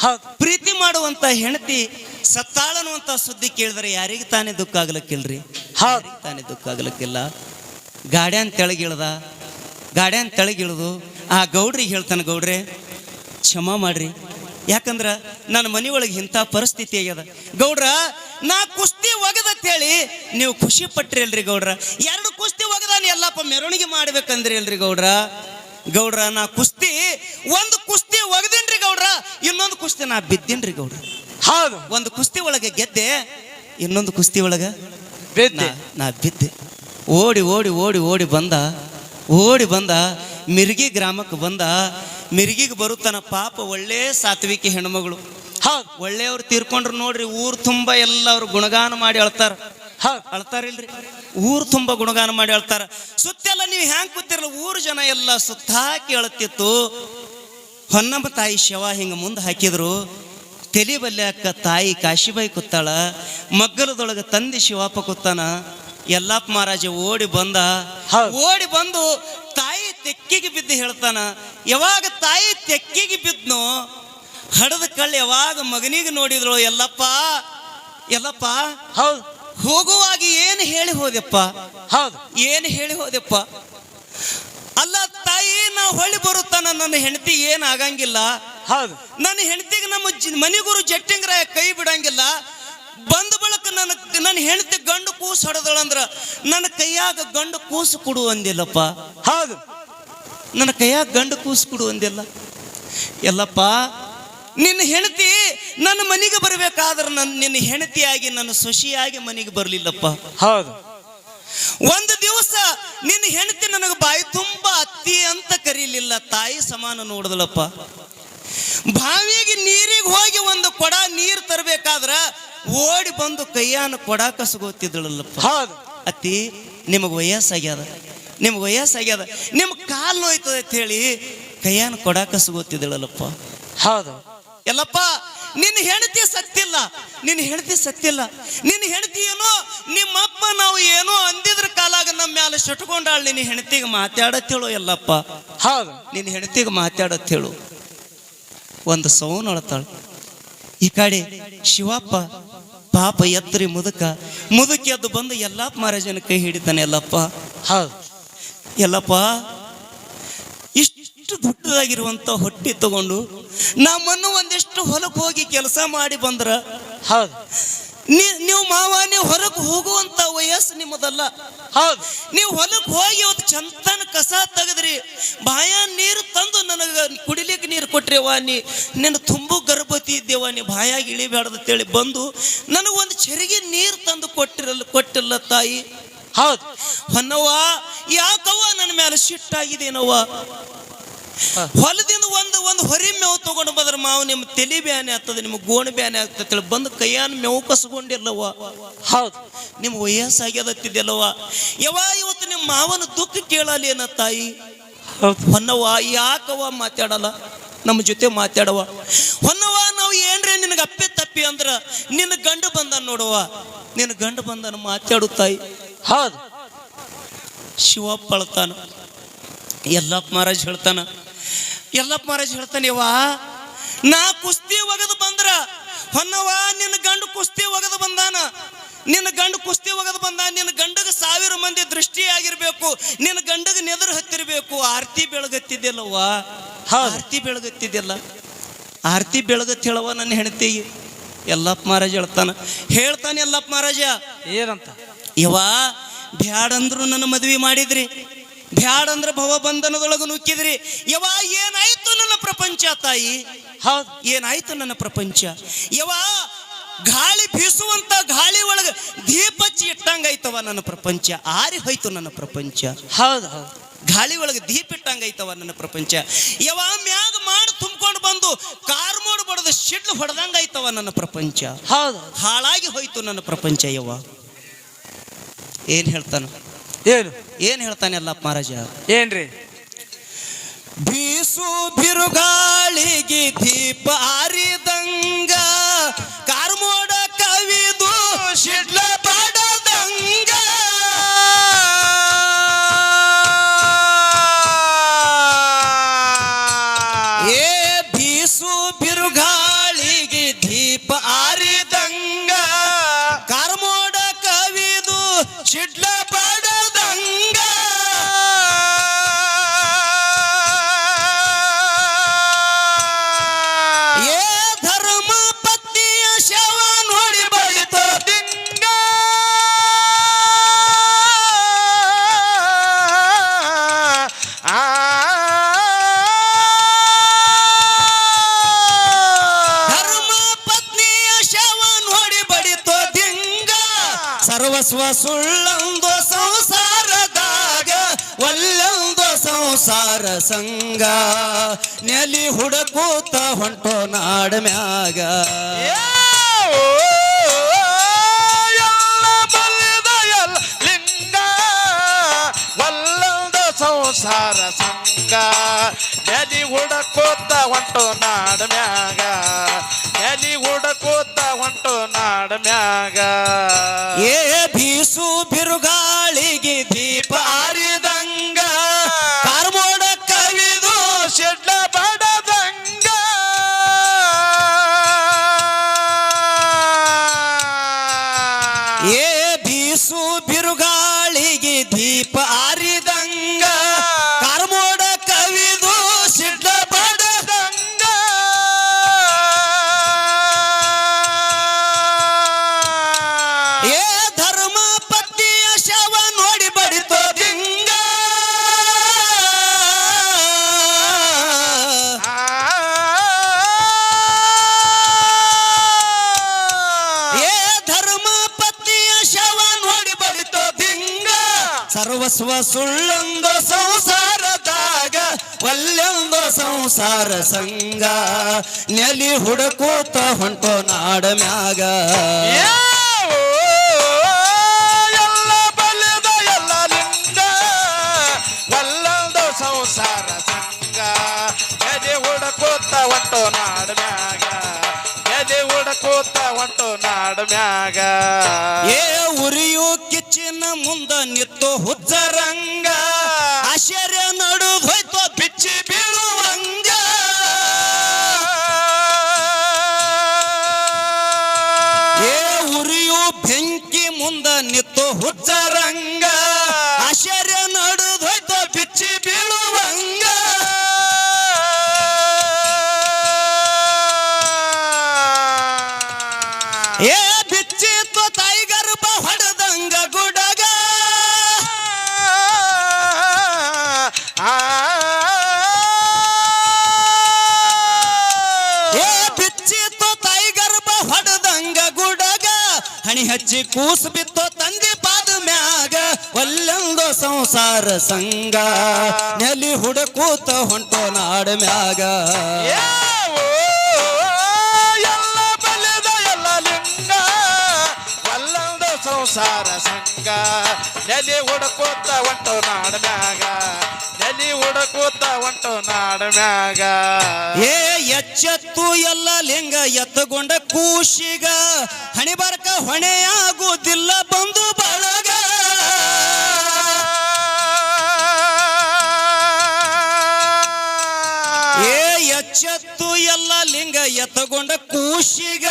[SPEAKER 2] ಹೌದು.
[SPEAKER 1] ಪ್ರೀತಿ ಮಾಡುವಂತ ಹೆಂಡತಿ ಸತ್ತಾಳನ್ನುವಂಥ ಸುದ್ದಿ ಕೇಳಿದ್ರೆ ಯಾರಿಗೆ ತಾನೇ ದುಃಖ ಆಗ್ಲಕ್ಕಿಲ್ರಿ? ಯಾರಿಗ್ ತಾನೇ ದುಃಖ ಆಗ್ಲಿಕ್ಕಿಲ್ಲ. ಗಾಡ್ಯಾನ್ ತೆಳಗಿಳ್ದ ಗಾಡ್ಯಾನ್ ತೆಳಗಿಳ್ದು ಆ ಗೌಡ್ರಿಗೆ ಹೇಳ್ತಾನೆ ಗೌಡ್ರೆ ಕ್ಷಮ ಮಾಡ್ರಿ. ಯಾಕಂದ್ರ ನನ್ನ ಮನೆಯೊಳಗೆ ಇಂಥ ಪರಿಸ್ಥಿತಿ ಆಗ್ಯದ. ಗೌಡ್ರ ನಾ ಕುಸ್ತಿ ಒಗದತ್ತೇಳಿ ನೀವು ಖುಷಿ ಪಟ್ರಿ ಅಲ್ರಿ ಗೌಡ್ರ. ಎರಡು ಕುಸ್ತಿ ಒಗದಾನ ಎಲ್ಲಪ್ಪ ಮೆರವಣಿಗೆ ಮಾಡ್ಬೇಕಂದ್ರಿ ಅಲ್ರಿ ಗೌಡ್ರ. ಗೌಡ್ರ ನಾ ಕುಸ್ತಿ ಒಂದು ಕುಸ್ತಿ ಒಗದಿನ್ರಿ ಗೌಡ್ರ ಇನ್ನೊಂದು ಕುಸ್ತಿ ನಾ ಬಿದ್ದೀನ್ರಿ ಗೌಡ್ರ.
[SPEAKER 2] ಹೌದು.
[SPEAKER 1] ಒಂದು ಕುಸ್ತಿ ಒಳಗೆ ಗೆದ್ದೆ ಇನ್ನೊಂದು ಕುಸ್ತಿ ಒಳಗ
[SPEAKER 2] ಬಿದ್ದೆ.
[SPEAKER 1] ನಾ- ಬಿದ್ದೆ. ಓಡಿ ಓಡಿ ಓಡಿ ಓಡಿ ಬಂದ. ಓಡಿ ಬಂದ. ಮಿರ್ಗಿ ಗ್ರಾಮಕ್ಕೆ ಬಂದ. ಮಿರ್ಗಿಗೆ ಬರುತ್ತಾನ ಪಾಪ ಒಳ್ಳೆ ಸಾತ್ವಿಕಿ ಹೆಣ್ಮಗಳು.
[SPEAKER 2] ಹೌದು
[SPEAKER 1] ಒಳ್ಳೆಯವ್ರು ತೀರ್ಕೊಂಡ್ರು ನೋಡ್ರಿ ಊರು ತುಂಬ ಎಲ್ಲ ಅವ್ರು ಗುಣಗಾನ ಮಾಡಿ ಅಳ್ತಾರ. ಅಳ್ತಾರಿಲ್ರಿ? ಊರು ತುಂಬ ಗುಣಗಾನ ಮಾಡಿ ಅಳ್ತಾರ. ಸುತ್ತೆಲ್ಲ ನೀವು ಹ್ಯಾಂಗ್ ಕೂತಿರಲ್ಲ? ಊರು ಜನ ಎಲ್ಲ ಸುತ್ತಾಕಿ ಅಳತಿತ್ತು. ಹೊನ್ನಮ್ಮ ತಾಯಿ ಶವ ಹಿಂಗ ಮುಂದೆ ಹಾಕಿದ್ರು. ತಲಿ ಬಲ್ಯಾಕ ತಾಯಿ ಕಾಶಿಬಾಯಿ ಕೂತಾಳ ಮಗ್ಗಲದೊಳಗೆ ತಂದೆ ಶಿವಪ್ಪ ಕೂತಾನ ಎಲ್ಲಪ್ಪ ಮಹಾರಾಜ ಓಡಿ ಬಂದ. ಓಡಿ ಬಂದು ತಾಯಿ ತೆಕ್ಕಿಗೆ ಬಿದ್ದು ಹೇಳ್ತಾನ ಯಾವಾಗ ತಾಯಿ ತೆಕ್ಕಿಗೆ ಬಿದ್ನೋ ಹಡದ ಕಳ್ಳ ಯಾವಾಗ ಮಗನಿಗೆ ನೋಡಿದ್ರು ಎಲ್ಲಪ್ಪ ಎಲ್ಲಪ್ಪ
[SPEAKER 2] ಹೌದು.
[SPEAKER 1] ಹೋಗುವಾಗ ಏನು ಹೇಳಿ ಹೋದೆಪ್ಪ
[SPEAKER 2] ಹೌದು.
[SPEAKER 1] ಏನು ಹೇಳಿ ಹೋದೆಪ್ಪ ತಾಯಿ ನಾ ಹೊಳ್ಳಿ ಬರುತ್ತಾನ ನನ್ನ ಹೆಂಡತಿ ಏನು ಆಗಂಗಿಲ್ಲ
[SPEAKER 2] ಹೌದು.
[SPEAKER 1] ನನ್ನ ಹೆಂಡತಿಗೆ ನಮ್ಮ ಮನಿಗುರು ಜಟ್ಟಿಂಗ್ರ ಕೈ ಬಿಡಂಗಿಲ್ಲ. ಬಂದ ಬಳಕ ನನ್ನ ನನ್ನ ಹೆಂಡತಿ ಗಂಡು ಕೂಸು ಹೊಡೆದಳಂದ್ರ ನನ್ನ ಕೈಯಾಗ ಗಂಡು ಕೂಸು ಕೊಡು ಅಂದಿಲ್ಲಪ್ಪ.
[SPEAKER 2] ಹೌದು.
[SPEAKER 1] ನನ್ನ ಕೈಯಾಗ ಗಂಡು ಕೂಸು ಕೊಡು ಅಂದಿಲ್ಲ. ಎಲ್ಲಪ್ಪ ನಿನ್ನ ಹೆಂಡತಿ ನನ್ನ ಮನೆಗೆ ಬರಬೇಕಾದ್ರೆ ನನ್ನ ನಿನ್ನ ಹೆಂಡತಿಯಾಗಿ ನನ್ನ ಸೊಸಿಯಾಗಿ ಮನೆಗೆ ಬರಲಿಲ್ಲಪ್ಪ.
[SPEAKER 2] ಹೌದು.
[SPEAKER 1] ಒಂದು ದಿವಸ ನಿನ್ನ ಹೆಂಡತಿ ನನಗೆ ಬಾಯಿ ತುಂಬ ಅತ್ತಿ ಅಂತ ಕರೀಲಿಲ್ಲ ತಾಯಿ ಸಮಾನ ನೋಡಿದಳಪ್ಪ ಬಾವಿಗೆ ನೀರಿಗೆ ಹೋಗಿ ಒಂದು ಕೊಡ ನೀರು ತರಬೇಕಾದ್ರ ಓಡಿ ಬಂದು ಕೈಯಾನ ಕೊಡ ಕಸಗೋತಿದ್ದಳಲ್ಲಪ್ಪ.
[SPEAKER 2] ಹೌದು.
[SPEAKER 1] ಅತ್ತಿ ನಿಮಗೆ ವಯಸ್ಸಾಗ್ಯದ ನಿಮ್ಗೆ ವಯಸ್ಸಾಗ್ಯದ ನಿಮ್ ಕಾಲು ನೋಯ್ತದೆ ಅಂತ ಹೇಳಿ ಕೈಯಾನ ಕೊಡ ಕಸಗೋತಿದ್ದಳಲ್ಲಪ್ಪ.
[SPEAKER 2] ಹೌದು.
[SPEAKER 1] ಎಲ್ಲಪ್ಪ ನಿನ್ನ ಹೆಂಡತಿ ಸತ್ತಿಲ್ಲ ನಿನ್ನ ಹೆಂಡತಿ ಸತ್ತಿಲ್ಲ ನಿನ್ನ ಹೆಂಡತಿ ಏನೋ ನಿಮ್ಮಪ್ಪ ನಾವು ಏನೋ ಅಂದಿದ್ರ ಕಾಲಾಗ ನಮ್ಮ ಮ್ಯಾಲ ಶಟ್ಕೊಂಡಾಳ ನಿನ್ನ ಹೆಂಡತಿಗೆ ಮಾತಾಡತ್ತೇಳು ಎಲ್ಲಪ್ಪ?
[SPEAKER 2] ಹೌದು.
[SPEAKER 1] ನಿನ್ನ ಹೆಂಡತಿಗೆ ಮಾತಾಡತ್ತೇಳು. ಒಂದು ಸೌನ್ ಅಳತಾಳು. ಈ ಕಡೆ ಶಿವಪ್ಪ ಪಾಪ ಎತ್ತರಿ ಮುದುಕ ಮುದುಕಿ ಎದ್ದು ಬಂದು ಎಲ್ಲಪ್ಪ ಮಹಾರಾಜನ ಕೈ ಹಿಡಿತಾನೆ ಎಲ್ಲಪ್ಪ.
[SPEAKER 2] ಹೌದು.
[SPEAKER 1] ಎಲ್ಲಪ್ಪ ಇಷ್ಟು ದೊಡ್ಡದಾಗಿರುವಂತ ಹೊಟ್ಟೆ ತಗೊಂಡು ನಮ್ಮನ್ನು ಒಂದಿಷ್ಟು ಹೊಲಕ್ಕೆ ಹೋಗಿ ಕೆಲಸ ಮಾಡಿ ಬಂದ್ರ
[SPEAKER 2] ಹೌದು.
[SPEAKER 1] ನೀ- ನೀವು ಮಾವ ನೀವು ಹೊರಗೆ ಹೋಗುವಂತ ವಯಸ್ಸು ನಿಮ್ಮದಲ್ಲ.
[SPEAKER 2] ಹೌದು.
[SPEAKER 1] ನೀವು ಹೊಲಕ್ಕೆ ಹೋಗಿ ಅವತ್ತು ಚಂತನ ಕಸ ತೆಗೆದ್ರಿ ಬಾಯ ನೀರು ತಂದು ನನಗೆ ಕುಡಿಲಿಕ್ಕೆ ನೀರು ಕೊಟ್ರಿವ ನೀ ನಿನ್ನ ತುಂಬು ಗರ್ಭವತಿ ಇದ್ದೇವ ನೀ ಬಾಯಾಗಿ ಇಳಿಬೇಡ್ದತ್ತೇಳಿ ಬಂದು ನನಗೊಂದು ಚೆರಿಗೆ ನೀರು ತಂದು ಕೊಟ್ಟಿರಲ್ಲ ಕೊಟ್ಟಿಲ್ಲ ತಾಯಿ.
[SPEAKER 2] ಹೌದು.
[SPEAKER 1] ಹೊನ್ನವ್ವ ಯಾಕವ್ವ ನನ್ನ ಮೇಲೆ ಸಿಟ್ಟಾಗಿದೇನವ್ವ
[SPEAKER 2] ಹ.
[SPEAKER 1] ಹೊಲದಿಂದ ಒಂದು ಒಂದು ಹೊರಿ ಮೇವು ತಗೊಂಡು ಬಂದ್ರೆ ಮಾವು ನಿಮ್ಮ ತಲೆ ಬ್ಯಾನೆ ಆಗ್ತದೆ ನಿಮ್ಗೆ ಗೋಣ ಬ್ಯಾನೆ ಆಗ್ತದೆ ಬಂದು ಕೈಯಾನ ಮೇವು ಕಸ್ಕೊಂಡಿರ್ಲವ
[SPEAKER 2] ಹೌದು.
[SPEAKER 1] ನಿಮ್ಮ ವಯಸ್ಸಾಗ್ಯದತ್ತಿದ್ದೆಲ್ಲವ ಯಾವ ಇವತ್ತು ನಿಮ್ಮ ಮಾವನ ದುಃಖ ಕೇಳಲಿ ಏನ ತಾಯಿ. ಹೊನ್ನವ ಯಾಕವ ಮಾತಾಡಲ್ಲ? ನಮ್ಮ ಜೊತೆ ಮಾತಾಡವ ಹೊನ್ನವ ನಾವು ಏನ್ರಿ ನಿನಗೆ ಅಪ್ಪೆ ತಪ್ಪಿ ಅಂದ್ರ ನಿನ್ನ ಗಂಡು ಬಂದ ನೋಡುವ ನಿನ್ನ ಗಂಡು ಬಂದನ ಮಾತಾಡು ತಾಯಿ.
[SPEAKER 2] ಹೌದು.
[SPEAKER 1] ಶಿವಪ್ಪ ಅಳ್ತಾನ ಎಲ್ಲಪ್ಪ ಮಹಾರಾಜ್ ಹೇಳ್ತಾನ ಎಲ್ಲಪ್ಪ ಮಹಾರಾಜ್ ಹೇಳ್ತಾನೆ ಯವ್ವ ನಾ ಕುಸ್ತಿ ಒಗದು ಬಂದ್ರ ಹೊನ್ನವ ನಿನ್ನ ಗಂಡು ಕುಸ್ತಿ ಒಗದು ಬಂದಾನ. ನಿನ್ನ ಗಂಡು ಕುಸ್ತಿ ಒಗದು ಬಂದ ನಿನ್ನ ಗಂಡಗ ಸಾವಿರ ಮಂದಿ ದೃಷ್ಟಿಯಾಗಿರ್ಬೇಕು ನಿನ್ನ ಗಂಡಗ ನೆದರು ಹತ್ತಿರಬೇಕು. ಆರತಿ ಬೆಳಗತ್ತಿದ್ದಿಲ್ಲವ್ವ.
[SPEAKER 2] ಹಾ
[SPEAKER 1] ಆರತಿ ಬೆಳಗತ್ತಿದ್ದಿಲ್ಲ. ಆರತಿ ಬೆಳಗತ್ ಹೇಳವ ನನ್ನ ಹೆಣತಿ ಎಲ್ಲಪ್ಪ ಮಹಾರಾಜ ಹೇಳ್ತಾನ. ಹೇಳ್ತಾನೆ ಎಲ್ಲಪ್ಪ ಮಹಾರಾಜ.
[SPEAKER 2] ಏನಂತ?
[SPEAKER 1] ಇವ ಬ್ಯಾಡಂದ್ರು ನನ್ನ ಮದುವೆ ಮಾಡಿದ್ರಿ. ಬ್ಯಾಡಂದ್ರ ಭವ ಬಂಧನದೊಳಗ ನುಕ್ಕಿದ್ರಿ. ಯವಾ ಏನಾಯ್ತು ನನ್ನ ಪ್ರಪಂಚ ತಾಯಿ?
[SPEAKER 2] ಹೌದು.
[SPEAKER 1] ಏನಾಯ್ತು ನನ್ನ ಪ್ರಪಂಚ? ಯವಾ ಗಾಳಿ ಬೀಸುವಂತ ಗಾಳಿ ಒಳಗೆ ದೀಪ ಇಟ್ಟಂಗಾಯ್ತವ ನನ್ನ ಪ್ರಪಂಚ. ಆರಿ ಹೋಯ್ತು ನನ್ನ ಪ್ರಪಂಚ.
[SPEAKER 2] ಹೌದು ಹೌದು.
[SPEAKER 1] ಗಾಳಿ ಒಳಗೆ ದೀಪ ಇಟ್ಟಂಗೈತವ ನನ್ನ ಪ್ರಪಂಚ. ಯವಾ ಮ್ಯಾಗ ಮಾಡಿ ತುಂಬ್ಕೊಂಡು ಬಂದು ಕಾರ್ ಮೋಡ್ ಬಡದು ಶಿಡ್ಲು ಹೊಡೆದಂಗಾಯ್ತವ ನನ್ನ ಪ್ರಪಂಚ.
[SPEAKER 2] ಹೌದು.
[SPEAKER 1] ಹಾಳಾಗಿ ಹೋಯ್ತು ನನ್ನ ಪ್ರಪಂಚ ಯವ್ವ. ಏನ್ ಹೇಳ್ತಾನ?
[SPEAKER 2] ಏನು
[SPEAKER 1] ಏನ್ ಹೇಳ್ತಾನೆ ಅಲ್ಲಪ್ಪ ಮಹಾರಾಜ?
[SPEAKER 2] ಏನ್ರಿ?
[SPEAKER 1] ಬೀಸು ಬಿರುಗಾಳಿಗೆ ದೀಪ ಆರಿದಂಗ ಕಾರ್ಮೋಡ ಕವಿದು ಶಿಡ್ಲ ಬಡದಂಗ. ಸುಳ್ಳೊಂದು ಸಂಸಾರದಾಗ, ಒಲ್ಲೊಂದು ಸಂಸಾರ ಸಂಗ ನೆಲಿ ಹುಡುಕೂತ ಹೊಂಟೋ ನಾಡ ಮ್ಯಾಗ.
[SPEAKER 3] ಲಿಂಗ. ಸಂಸಾರ ಸಂಗ ನೆಲಿ ಹುಡುಕೋತ ಹೊಂಟು ನಾಡ ಮ್ಯಾಗ. ಮ್ಯಾಗ
[SPEAKER 1] ಏ ಬೀಸು ಏ ಧರ್ಮ ಪತ್ನಿಯ ಶವ ನೋಡಿ ಬಡಿತೋ ದಿಂಗ. ಏ ಧರ್ಮ ಪತ್ನಿಯ ಶವ ನೋಡಿ ಬಡಿತೋ ದಿಂಗ. ಸರ್ವಸ್ವ ಸುಳ್ಳೊಂದು ಸಂಸಾರದಾಗ, ಒಲ್ಲೊಂದು ಸಂಸಾರ ಸಂಗ ನೆಲಿ ಹುಡುಕೂತ ಹೊಂಟೋ ನಾಡ ಮ್ಯಾಗ.
[SPEAKER 3] ಹುಡಕೋತ ಹೊಂಟು ನಾಡ ಮ್ಯಾಗ.
[SPEAKER 1] ಏ ಉರಿಯೋ ಕಿಚ್ಚಿನ ಮುಂದ ನಿತ್ತು ಹುಜ್ಜರಂಗ. ಹಣಿ ಹಚ್ಚಿ ಕೂಸು ಬಿತ್ತೋ ತಂದೆ ಪಾದ ಮ್ಯಾಗ ಒಲ್ಲೊಂದು ಸಂಸಾರ ಸಂಗ. ನೆಲಿ ಹುಡುಕೂತ ಹೊಂಟೋ ನಾಡ ಮ್ಯಾಗ.
[SPEAKER 3] ಸಂಸಾರ ಸಂಗ ನೆಲಿ ಹುಡುಕೋತ ಒಂಟು ನಾಡ ಮ್ಯಾಗ. ನೆಲಿ ಹುಡುಕೋತ ಒಂಟು ನಾಡ ಮ್ಯಾಗ.
[SPEAKER 1] ಏ, ಎಚ್ಚೆತ್ತು ಎಲ್ಲ ಲಿಂಗ ಎತ್ತಗೊಂಡ ಕೂಶಿಗ. ಹಣಿ ಹೊಣೆ ಹೊಣೆಯಾಗುವುದಿಲ್ಲ ಬಂದು ಬಳಗ. ಎಚ್ಚೆತ್ತು ಎಲ್ಲ ಲಿಂಗ ಎತ್ತಗೊಂಡ ಕೂಶಿಗ.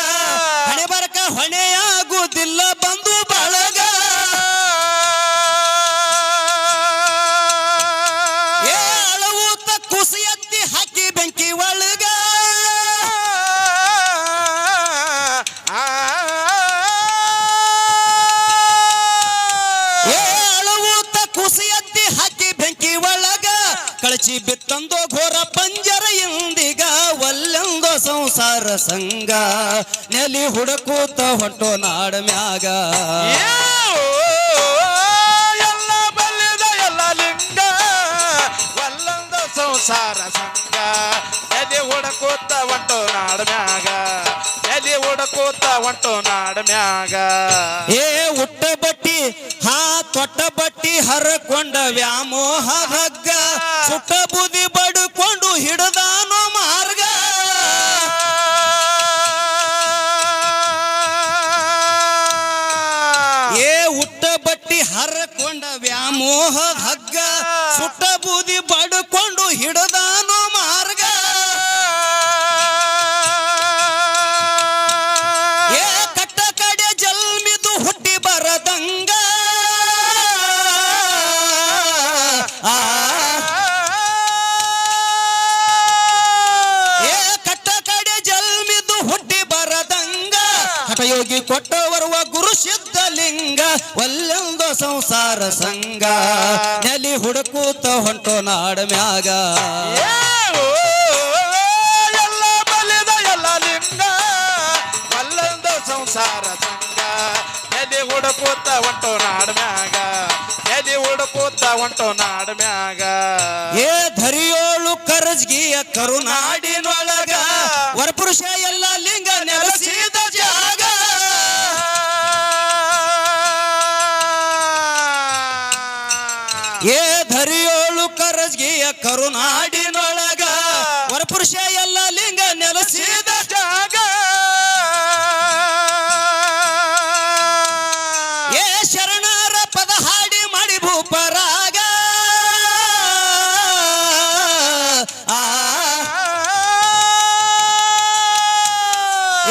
[SPEAKER 1] ಕಳಚಿ ಬಿತ್ತಂದೋ ಘೋರ ಪಂಜರ ಇಂದಿಗ ಒಲ್ಲೆಂದೋ ಸಂಸಾರ ಸಂಗ. ನೆಲಿ ಹುಡುಕೂತ ಹೊಂಟೋ ನಾಡ ಮ್ಯಾಗ.
[SPEAKER 3] ಎಲ್ಲ ಬಲ್ಲದ ಎಲ್ಲ ಲಿಂಗ ಒಲ್ಲೊಂದು ಸಂಸಾರ ಸಂಗ. ಎದೆ ಹುಡುಕೂತ ಹೊಂಟೋ ನಾಡ ಮ್ಯಾಗ. ಎದೆ ಹುಡುಕೂತ ಹೊಂಟು ನಾಡ ಮ್ಯಾಗ.
[SPEAKER 1] ಏ ಉಟ್ಟ ಬಟ್ಟಿ ಹಾ ತೊಟ್ಟ ಹರಕೊಂಡ ವ್ಯಾಮೋಹ ಹಗ್ಗ, ಸುಟ್ಟ ಬುದಿ ಬಡ್ಕೊಂಡು ಹಿಡದಾನೋ ಮಾರ್ಗ. ಏ ಉಟ್ಟ ಬಟ್ಟಿ ಹರಕೊಂಡ ವ್ಯಾಮೋಹ ಹಗ್ಗ, ಸುಟ್ಟ ಬುದಿ ಬಡ್ಕೊಂಡು ಹಿಡದಾನು ಒಲ್ಲೊಂದು ಸಂಸಾರ ಸಂಗ ನೆಲಿ ಹುಡುಕೂತ ಹೊಂಟೋ ನಾಡ ಮ್ಯಾಗ.
[SPEAKER 3] ಎಲ್ಲ ಬಲಿದ ಎಲ್ಲ ಲಿಂಗ ಒಲ್ಲೊಂದು ಸಂಸಾರ ಸಂಗ ಎದೆ ಹುಡುಕೋತ ಹೊಂಟು ನಾಡ ಮ್ಯಾಗ. ಎದೆ ಹುಡುಕೋತ ಹೊಂಟು ನಾಡ ಮ್ಯಾಗ.
[SPEAKER 1] ಏ ಧರಿಯೋಳು ಕರಜ್ಗಿಯ ಕರುನಾಡಿನೊಳಗ ವರಪುರುಷ ಎಲ್ಲ ಲಿಂಗ ನೆಲೆಸಿದ ಕರಜ್ಗಿಯ ಕರುನಾಡಿನೊಳಗ ವರಪುರುಷ ಎಲ್ಲ ಲಿಂಗ ನೆಲೆಸಿದ
[SPEAKER 3] ಜಾಗ.
[SPEAKER 1] ಏ ಶರಣರ ಪದ ಹಾಡಿ ಮಾಡಿ ಭೂಪರಾಗ. ಆ.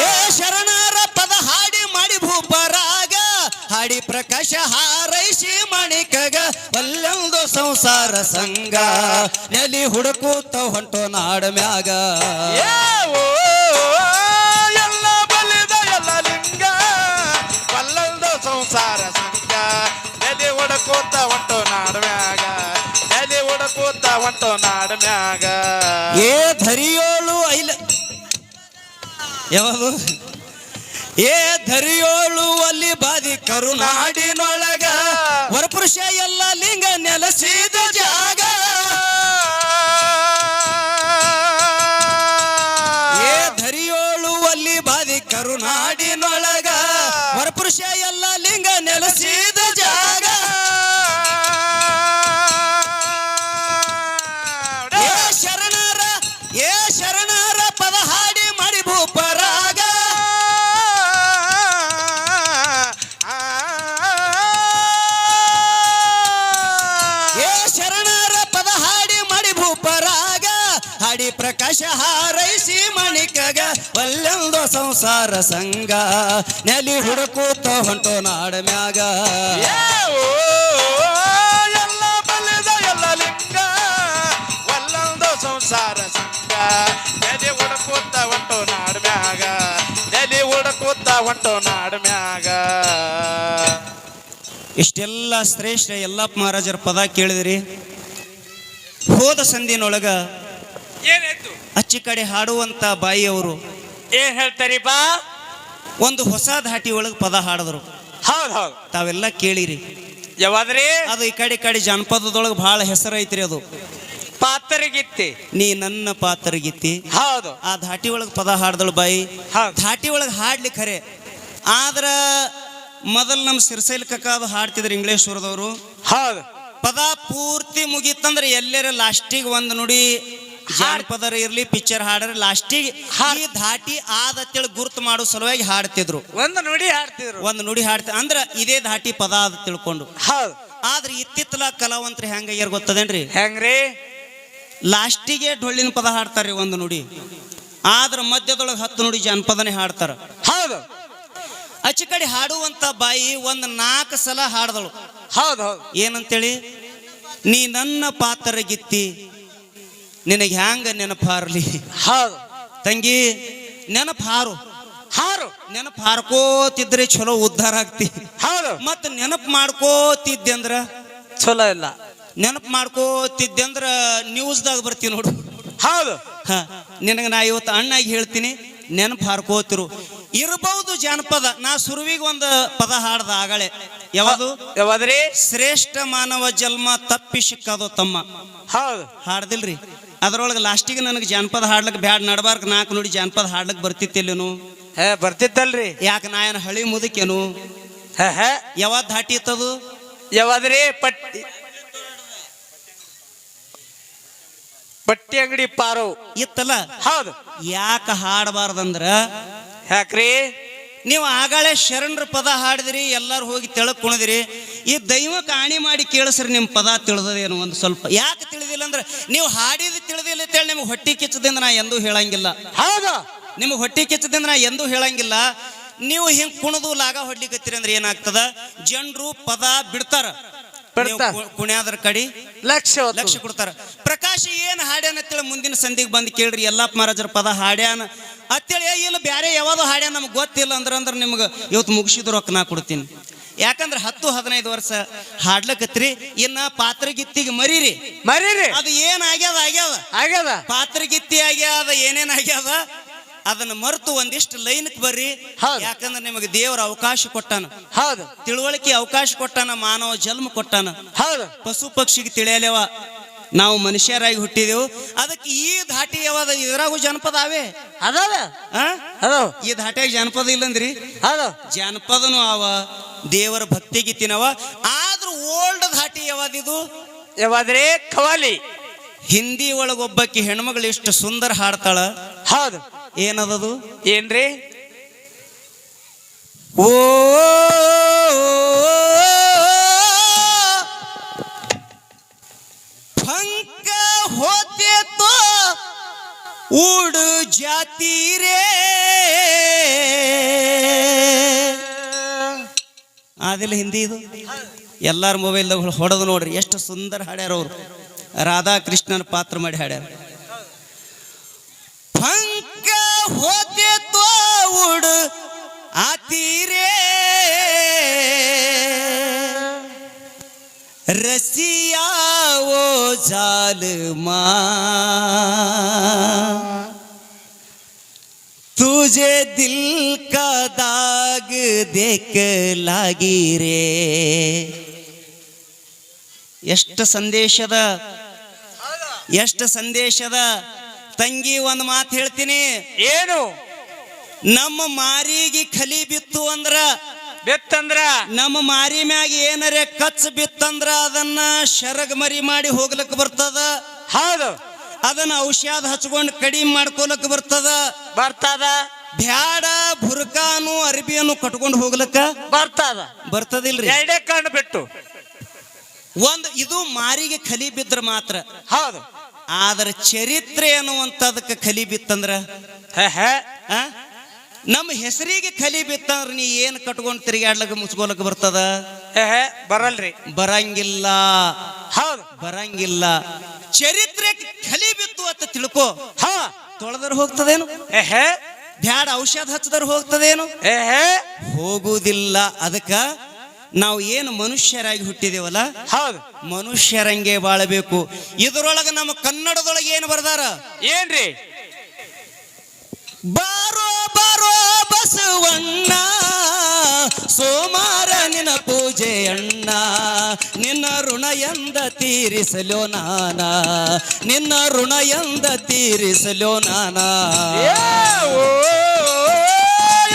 [SPEAKER 1] ಏ ಶರಣರ ಪದ ಹಾಡಿ ಮಾಡಿ ಭೂಪರಾಗ. ಹಾಡಿ ಪ್ರಕಾಶ ಒಲ್ಲೊಂದು ಸಂಸಾರ ಸಂಗ ನೆಲಿ ಹುಡುಕೂತ ಹೊಂಟೋ ನಾಡ ಮ್ಯಾಗ.
[SPEAKER 3] ಓ, ಎಲ್ಲ ಬಲಿದ ಎಲ್ಲ ಲಿಂಗ ಒಲ್ಲೊಂದು ಸಂಸಾರ ಸಂಗ ಎದೆ ಹುಡುಕೋತ ಹೊಂಟು ನಾಡ ಮ್ಯಾಗ. ಎದೆ ಹುಡುಕೋತ ಹೊಂಟು ನಾಡ ಮ್ಯಾಗ.
[SPEAKER 1] ಏ ಧರಿಯೋಳು ಐಲ ಯಾವುದು ಏ ಧರಿಯೋಳು ಅಲ್ಲಿ ಬಾದಿ ಕರುನಾಡಿನೊಳಗ ವರಪುರುಷ ಎಲ್ಲ ಲಿಂಗ ನೆಲೆಸಿದ ಜಾಗ. ಏ ಧರಿಯೋಳು ಅಲ್ಲಿ ಬಾದಿ ಕರುನಾಡಿನೊಳಗ. ವರಪುರುಷ ಎಲ್ಲ ಲಿಂಗ ಪ್ರಕಾಶ ಹಾರೈಸಿ ಮಣಿಕಗ ಒಲ್ಲೊಂದು ಸಂಸಾರ ಸಂಗ ನೆಲಿ ಹುಡುಕೂತ ಹೊಂಟು ನಾಡ ಮ್ಯಾಗ.
[SPEAKER 3] ಎಲ್ಲ ಬಲ್ಲದ ಎಲ್ಲ ಲಿಂಗ. ಒಲ್ಲೊಂದು ಸಂಸಾರ ಸಂಗ ನೆಲಿ ಹುಡುಕೂತ ಹೊಂಟು ನಾಡ ಮ್ಯಾಗ. ನೆಲಿ ಹುಡುಕೂತ ಹೊಂಟು ನಾಡ ಮ್ಯಾಗ.
[SPEAKER 1] ಇಷ್ಟೆಲ್ಲ ಶ್ರೇಷ್ಠ ಎಲ್ಲಪ್ಪ ಮಹಾರಾಜರ ಪದ ಕೇಳಿದ್ರಿ. ಹೋದ ಸಂದಿನೊಳಗ
[SPEAKER 2] ಏನಾಯ್ತು?
[SPEAKER 1] ಅಚ್ಚಿ ಕಡೆ ಹಾಡುವಂತ ಬಾಯಿಯವರು
[SPEAKER 2] ಏನ್ ಬಾ
[SPEAKER 1] ಒಂದು ಹೊಸ ಧಾಟಿ ಒಳಗೆ ಪದ ಹಾಡಿದ್ರು.
[SPEAKER 2] ಹೌದು ಹೌದು.
[SPEAKER 1] ತಾವೆಲ್ಲ ಕೇಳಿರಿ.
[SPEAKER 2] ಯಾವಾದ್ರಿ?
[SPEAKER 1] ಅದು ಈ ಕಡೆ ಈ ಕಡೆ ಜಾನಪದದೊಳಗೆ ಬಹಳ ಹೆಸರು ಐತ್ರಿ ಅದು.
[SPEAKER 2] ಪಾತ್ರರಿಗಿತ್ತಿ
[SPEAKER 1] ನೀ ನನ್ನ ಪಾತ್ರಗಿತ್ತಿ.
[SPEAKER 2] ಹೌದು.
[SPEAKER 1] ಆ ಧಾಟಿ ಒಳಗೆ ಪದ ಹಾಡ್ದಳು ಬಾಯಿ.
[SPEAKER 2] ಹೌದು.
[SPEAKER 1] ಧಾಟಿ ಒಳಗೆ ಹಾಡ್ಲಿ ಖರೆ. ಆದ್ರ ಮೊದಲು ನಮ್ಮ ಸಿರ್ಸೈಲ್ ಕಕ್ಕ ಅದು ಹಾಡ್ತಿದ್ರು ಇಂಗ್ಲೇಶ್ವರದವರು.
[SPEAKER 2] ಹೌದು.
[SPEAKER 1] ಪದ ಪೂರ್ತಿ ಮುಗೀತಂದ್ರೆ ಎಲ್ಲರ ಲಾಸ್ಟಿಗೆ ಒಂದು ನುಡಿ ಜಾನಪದರ ಇರ್ಲಿ ಪಿಕ್ಚರ್ ಹಾಡ್ರಿ ಲಾಸ್ಟಿಗೆ ಈ ಧಾಟಿ ಆದ ತಿಳಿ ಗುರುತು ಮಾಡೋ ಸಲುವಾಗಿ ಹಾಡ್ತಿದ್ರು.
[SPEAKER 2] ಒಂದು ನುಡಿ ಹಾಡ್ತಿದ್ರು.
[SPEAKER 1] ಒಂದು ನುಡಿ ಹಾಡ್ತ ಅಂದ್ರ ಇದೇ ಧಾಟಿ ಪದ ಅದ ತಿಳ್ಕೊಂಡು.
[SPEAKER 2] ಹೌದು.
[SPEAKER 1] ಆದ್ರೆ ಇತ್ತಿತ್ತಲ ಕಲಾವಂತರು ಹೆಂಗಾಗ್ಯಾರ ಗೊತ್ತದೇನ್ರಿ?
[SPEAKER 2] ಹೆಂಗ್ರಿ?
[SPEAKER 1] ಲಾಸ್ಟಿಗೆ ಡೊಳ್ಳಿನ ಪದ ಹಾಡ್ತಾರ್ರಿ ಒಂದು ನುಡಿ. ಆದ್ರ ಮಧ್ಯದೊಳಗೆ ಹತ್ತು ನುಡಿ ಜಾನಪದನೇ ಹಾಡ್ತಾರ.
[SPEAKER 2] ಹೌದು.
[SPEAKER 1] ಅಚ್ಚಿ ಕಡೆ ಹಾಡುವಂತ ಬಾಯಿ ಒಂದು ನಾಲ್ಕು ಸಲ ಹಾಡ್ದಳು.
[SPEAKER 2] ಹೌದು ಹೌದು.
[SPEAKER 1] ಏನಂತೇಳಿ? ನೀ ನನ್ನ ಪಾತ್ರ ಗಿತ್ತಿ ನಿನಗೆ ಹ್ಯಾಂಗ ನೆನಪಾರ್ಲಿ?
[SPEAKER 2] ಹೌದು.
[SPEAKER 1] ತಂಗಿ ನೆನಪು ಹಾರು.
[SPEAKER 2] ಹಾರು
[SPEAKER 1] ನೆನಪು ಹಾರ್ಕೋತಿದ್ರೆ ಚಲೋ ಉದ್ಧಾರ ಆಗ್ತಿ.
[SPEAKER 2] ಹೌದು.
[SPEAKER 1] ಮತ್ತ ನೆನಪು ಮಾಡ್ಕೋತಿದ್ದೆ ಅಂದ್ರ
[SPEAKER 2] ಚಲೋ ಇಲ್ಲ.
[SPEAKER 1] ನೆನಪು ಮಾಡ್ಕೋತಿದ್ದೆ ಅಂದ್ರ ನ್ಯೂಸ್ದಾಗ ಬರ್ತೀವಿ ನೋಡು.
[SPEAKER 2] ಹೌದು.
[SPEAKER 1] ಹ ನಿನಗೆ ನಾ ಇವತ್ತು ಅಣ್ಣಾಗಿ ಹೇಳ್ತೀನಿ ನೆನಪು ಹಾರ್ಕೋತಿರು ಇರಬಹುದು ಜಾನಪದ. ನಾ ಸುರುವಿಗೆ ಒಂದು ಪದ ಹಾಡ್ದ ಆಗಳೆ. ಯಾವುದು?
[SPEAKER 2] ಯಾವಾದ್ರಿ?
[SPEAKER 1] ಶ್ರೇಷ್ಠ ಮಾನವ ಜನ್ಮ ತಪ್ಪಿ ಸಿಕ್ಕದು ತಮ್ಮ.
[SPEAKER 2] ಹೌದು.
[SPEAKER 1] ಹಾಡ್ದಿಲ್ರಿ. ಅದ್ರೊಳಗೆ ಲಾಸ್ಟಿಗೆ ನನಗೆ ಜಾನಪದ ಹಾಡ್ಲಕ್ ಬ್ಯಾಡ್ ನಡಬಾರ್ದು ನಾಲ್ಕು ನೋಡಿ ಜಾನಪದ ಹಾಡ್ಲಕ್ ಬರ್ತಿತ್ತಿಲ್ಲೇನು?
[SPEAKER 2] ಹೇ ಬರ್ತಿತ್ತಲ್ರಿ.
[SPEAKER 1] ಯಾಕೆ ನಾ ಏನು ಹಳಿ ಮುದಕೇನು?
[SPEAKER 2] ಹೇ ಹೇ.
[SPEAKER 1] ಯಾವಾಗ ಧಾಟಿ ಇತ್ತದು?
[SPEAKER 2] ಯಾವಾದ್ರಿ? ಪಟ್ಟಿ. ಪಟ್ಟಿ ಅಂಗಡಿ ಪಾರು.
[SPEAKER 1] ಇತ್ತಲ್ಲ?
[SPEAKER 2] ಹೌದು.
[SPEAKER 1] ಯಾಕೆ ಹಾಡಬಾರ್ದಂದ್ರ?
[SPEAKER 2] ಯಾಕ್ರಿ?
[SPEAKER 1] ನೀವು ಆಗಳೆ ಶರಣರ ಪದ ಹಾಡಿದ್ರಿ ಎಲ್ಲರೂ ಹೋಗಿ ತೆಳಕ್ ಕುಣಿದಿರಿ. ಈ ದೈವ ಕಾಣಿ ಮಾಡಿ ಕೇಳಿಸ್ರಿ ನಿಮ್ಮ ಪದ ತಿಳಿದೇನು ಒಂದು ಸ್ವಲ್ಪ. ಯಾಕೆ ತಿಳಿದಿಲ್ಲ ಅಂದ್ರೆ ನೀವು ಹಾಡಿದ ತಿಳಿದಿಲ್ಲ ಅಂತೇಳಿ ನಿಮ್ಗೆ ಹೊಟ್ಟಿ ಕಿಚ್ಚದಿಂದ ನಾ ಎಂದೂ ಹೇಳಂಗಿಲ್ಲ.
[SPEAKER 2] ಹೌದು?
[SPEAKER 1] ನಿಮ್ಗೆ ಹೊಟ್ಟಿ ಕಿಚ್ಚದಿಂದ ನಾ ಎಂದೂ ಹೇಳಂಗಿಲ್ಲ. ನೀವು ಹಿಂಗ್ ಕುಣದು ಲಾಗ ಹೊಡ್ಲಿಕತ್ತೀರಿ ಅಂದ್ರೆ ಏನಾಗ್ತದ? ಜನರು ಪದ ಬಿಡ್ತಾರ. ಕುಣ್ಯಾದ್ರ ಕಡಿ
[SPEAKER 2] ಲಕ್ಷ.
[SPEAKER 1] ಲಕ್ಷ ಕೊಡ್ತಾರ. ಪ್ರಕಾಶ್ ಏನ್ ಹಾಡ್ಯಾನ ಅಂತೇಳಿ ಮುಂದಿನ ಸಂಧಿಗೆ ಬಂದ್ ಕೇಳ್ರಿ ಎಲ್ಲಪ್ಪ ಮಹಾರಾಜರ ಪದ ಹಾಡ್ಯಾನ. ಅಂತೇಳಿ ಇಲ್ಲ ಬ್ಯಾರೆ ಯಾವಾಗ ಹಾಡ್ಯಾನ ನಮ್ಗೆ ಗೊತ್ತಿಲ್ಲ ಅಂದ್ರೆ ಅಂದ್ರೆ ನಿಮ್ಗೆ ಇವತ್ತು ಮುಗಿಸಿದ್ರು ರೊಕ್ಕ ನಾ ಕೊಡ್ತೀನಿ. ಯಾಕಂದ್ರೆ ಹತ್ತು ಹದಿನೈದು ವರ್ಷ ಹಾಡ್ಲಕತ್ರಿ ಇನ್ನ ಪಾತ್ರಗಿತ್ತಿಗೆ ಮರೀರಿ.
[SPEAKER 2] ಮರೀರಿ.
[SPEAKER 1] ಅದು ಏನ್ ಆಗ್ಯಾದ ಆಗ್ಯಾವ
[SPEAKER 2] ಆಗ್ಯದ.
[SPEAKER 1] ಪಾತ್ರಗಿತ್ತಿ ಆಗ್ಯಾದ ಏನೇನ್ ಆಗ್ಯಾದ ಅದನ್ನ ಮರೆತು ಒಂದಿಷ್ಟು ಲೈನ್ಕ್ ಬರ್ರಿ.
[SPEAKER 2] ಹೌದು.
[SPEAKER 1] ಯಾಕಂದ್ರೆ ನಿಮಗೆ ದೇವರ ಅವಕಾಶ ಕೊಟ್ಟಾನ.
[SPEAKER 2] ಹೌದು.
[SPEAKER 1] ತಿಳುವಳಿಕೆ ಅವಕಾಶ ಕೊಟ್ಟಾನ ಮಾನವ ಜನ್ಮ ಕೊಟ್ಟಾನ.
[SPEAKER 2] ಹೌದು.
[SPEAKER 1] ಪಶು ಪಕ್ಷಿಗೆ ತಿಳಿಯಲೇವ. ನಾವು ಮನುಷ್ಯರಾಗಿ ಹುಟ್ಟಿದೆವು. ಅದಕ್ಕೆ ಈ ಧಾಟಿ ಯಾವಾಗ ಇದ್ರಾಗೂ ಜನಪದ ಅವೇ?
[SPEAKER 2] ಅದಾವ
[SPEAKER 1] ಈ ಧಾಟಿಯಾಗ ಜನಪದ ಇಲ್ಲಂದ್ರಿ?
[SPEAKER 2] ಅದ
[SPEAKER 1] ಜನಪದನು ಅವ ದೇವರ ಭಕ್ತಿ ಗೀತಿನವ. ಆದ್ರೂ ಓಲ್ಡ್ ಧಾಟಿ ಯಾವಾದಿದು
[SPEAKER 2] ಯಾವಾದ್ರೆ ಕವಾಲಿ.
[SPEAKER 1] ಹಿಂದಿ ಒಳಗೊಬ್ಬಕ್ಕೆ ಹೆಣ್ಮಗಳು ಎಷ್ಟು ಸುಂದರ ಹಾಡ್ತಾಳ.
[SPEAKER 2] ಹೌದು.
[SPEAKER 1] ಏನದದು?
[SPEAKER 2] ಏನ್ರಿ?
[SPEAKER 1] ಓ ಉಡು ಜಾತಿರೇ ಆದಿಲ್ಲ ಹಿಂದಿ ಇದು? ಎಲ್ಲರ ಮೊಬೈಲ್ದಾಗ ಹೊಡೆದು ನೋಡ್ರಿ, ಎಷ್ಟು ಸುಂದರ ಹಾಡ್ಯಾರ ಅವರು. ರಾಧಾ ಕೃಷ್ಣನ ಪಾತ್ರ ಮಾಡಿ ಹಾಡ್ಯಾರ. ಪಂಕ ಹೋದೆ ತೋಡು ಆತೀರೇ ರಸಿಯಾ ಓ ಜಾಲ ಮಾ तुझे दिल का दाग देख लागी रे ಎಷ್ಟು ಸಂದೇಶದ ಎಷ್ಟು ಸಂದೇಶದ ತಂಗಿ ಒಂದು ಮಾತು ಹೇಳ್ತೀನಿ
[SPEAKER 2] ಏನು
[SPEAKER 1] ನಮ್ಮ ಮಾರಿಗೆ ಖಲಿ ಬಿತ್ತು ಅಂದ್ರ
[SPEAKER 2] ಬೆತ್ತಂದ್ರ
[SPEAKER 1] ನಮ್ಮ ಮಾರಿ ಮ್ಯಾಗ ಏನರೆ ಕಚ್ ಬಿತ್ತಂದ್ರ ಅದನ್ನ ಶರಗ್ ಮರಿ ಮಾಡಿ ಹೋಗ್ಲಕ್ ಬರ್ತದ
[SPEAKER 2] ಹೌದು
[SPEAKER 1] ಅದನ್ನ ಔಷಧ ಹಚ್ಕೊಂಡು ಕಡಿಮೆ ಮಾಡ್ಕೊಲಕ್ ಬರ್ತದ
[SPEAKER 2] ಬರ್ತದ
[SPEAKER 1] ಬ್ಯಾಡ ಬುರ್ಕಾನು ಅರಬಿಯನ್ನು ಕಟ್ಕೊಂಡು ಹೋಗ್ಲಕ್ಕ
[SPEAKER 2] ಬರ್ತದ.
[SPEAKER 1] ಬರ್ತದಿಲ್ರಿ.
[SPEAKER 2] ಎರಡೇ ಕಣ್ಣು ಬಿಟ್ಟು.
[SPEAKER 1] ಒಂದು ಇದು ಮಾರಿಗೆ ಖಲಿ ಬಿದ್ರ ಮಾತ್ರ.
[SPEAKER 2] ಹೌದು.
[SPEAKER 1] ಆದ್ರ ಚರಿತ್ರೆ ಅನ್ನುವಂಥದಕ್ಕೆ ಖಲಿ ಬಿತ್ತಂದ್ರ? ನಮ್ಮ ಹೆಸರಿಗೆ ಕಲಿ ಬಿತ್ತಂದ್ರ ನೀ ಏನ್ ಕಟ್ಕೊಂಡು ತಿರುಗಾಡ್ಲಕ್ಕ ಮುಚ್ಕೋಲಕ್ ಬರ್ತದ?
[SPEAKER 2] ಬರಲ್ರಿ.
[SPEAKER 1] ಬರಂಗಿಲ್ಲ.
[SPEAKER 2] ಹೌದು.
[SPEAKER 1] ಬರಂಗಿಲ್ಲ. ಚರಿತ್ರೆ ಕಲಿ ಬಿತ್ತು ಅಂತ ತಿಳ್ಕೊ.
[SPEAKER 2] ಹಾ.
[SPEAKER 1] ತೊಳೆದ್ರ ಹೋಗ್ತದೇನು? ಬ್ಯಾಡ ಔಷಧ ಹಚ್ಚದ್ರ ಹೋಗ್ತದೇನು?
[SPEAKER 2] ಏಹೇ
[SPEAKER 1] ಹೋಗುವುದಿಲ್ಲ ಅದಕ್ಕ ನಾವು ಏನು ಮನುಷ್ಯರಾಗಿ ಹುಟ್ಟಿದೇವಲ್ಲ?
[SPEAKER 2] ಹೌದು.
[SPEAKER 1] ಮನುಷ್ಯರಂಗೆ ಬಾಳಬೇಕು. ಇದರೊಳಗ ನಮ್ಮ ಕನ್ನಡದೊಳಗೆ ಏನು ಬರ್ದಾರ?
[SPEAKER 2] ಏನ್ರಿ?
[SPEAKER 1] ಬಾರೋ ಬಾರೋ ಬಸವಣ್ಣ ಸೋಮಾರ ನಿನ್ನ ಪೂಜೆ ಅಣ್ಣ ನಿನ್ನ ಋಣ ಎಂದ ತೀರಿಸಲೋ ನಾನ ನಿನ್ನ ಋಣ ಎಂದ ತೀರಿಸಲೋ ನಾನ.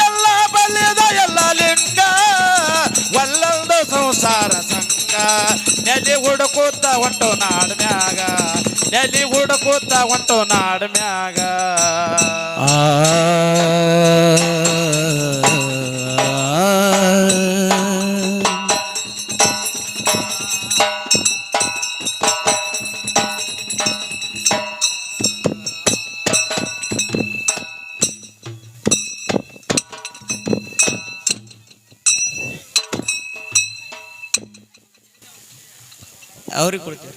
[SPEAKER 3] ಎಲ್ಲ ಬಲ್ಯದ ಎಲ್ಲ ಲಿಂಗ ಒಲ್ಲೊಂದು ಸಂಸಾರ ಸಂಕ ನೆಲಿ ಹುಡುಕೋತ ಹೊಂಟು ನಾಡ ಮ್ಯಾಗ ನೆಲಿ ಹುಡುಕೋತ ಹೊಂಟು ನಾಡ ಮ್ಯಾಗ.
[SPEAKER 1] ಅವ್ರಿಗೆ ಕೊಡ್ತೀವಿ.